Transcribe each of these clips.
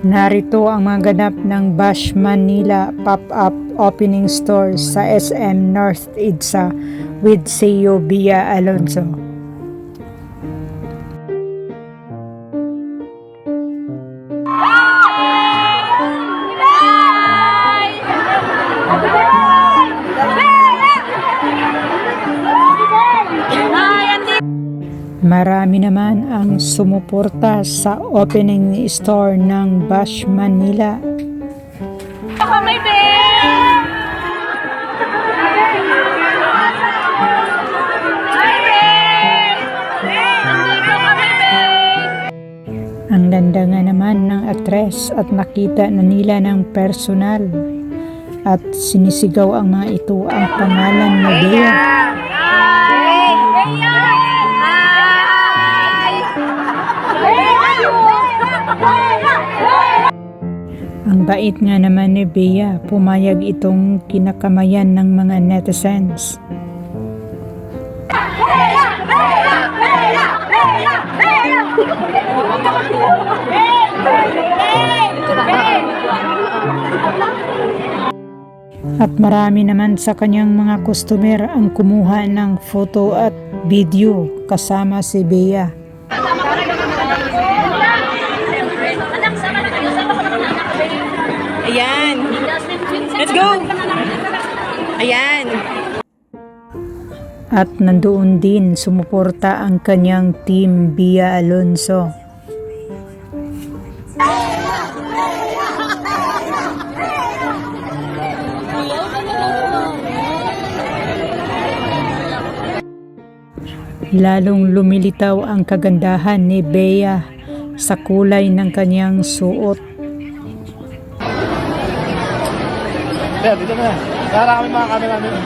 Narito ang mga ganap ng Bash Manila pop-up opening store sa SM North EDSA with CEO Bia Alonso. Marami naman ang sumuporta sa opening store ng Bash Manila. kami, be! Hi, be! Nandito kami, be! Ang ganda nga naman ng atres at nakita na nila ng personal. At sinisigaw ang mga ito ang pangalan ni Bea. Bait nga naman ni Bea, pumayag itong kinakamayan ng mga netizens. At marami naman sa kanyang mga customer ang kumuha ng photo at video kasama si Bea. Ayan. At nandoon din sumuporta ang kanyang team Bia Alonso. Lalong lumilitaw ang kagandahan ni Bea sa kulay ng kanyang suot. Kaya dito na. Tara kami mga camera namin.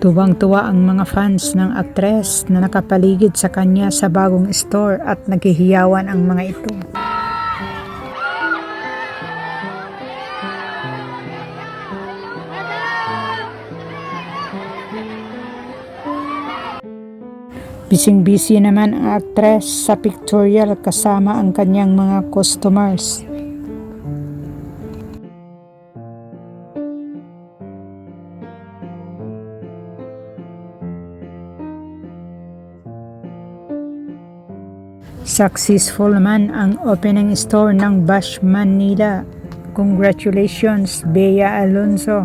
Tuwang-tuwa ang mga fans ng aktres na nakapaligid sa kanya sa bagong store at naghihiyawan ang mga ito. Bising-busy naman ang aktres sa pictorial kasama ang kanyang mga customers. Successful naman ang opening store ng Bash Manila. Congratulations, Bea Alonso.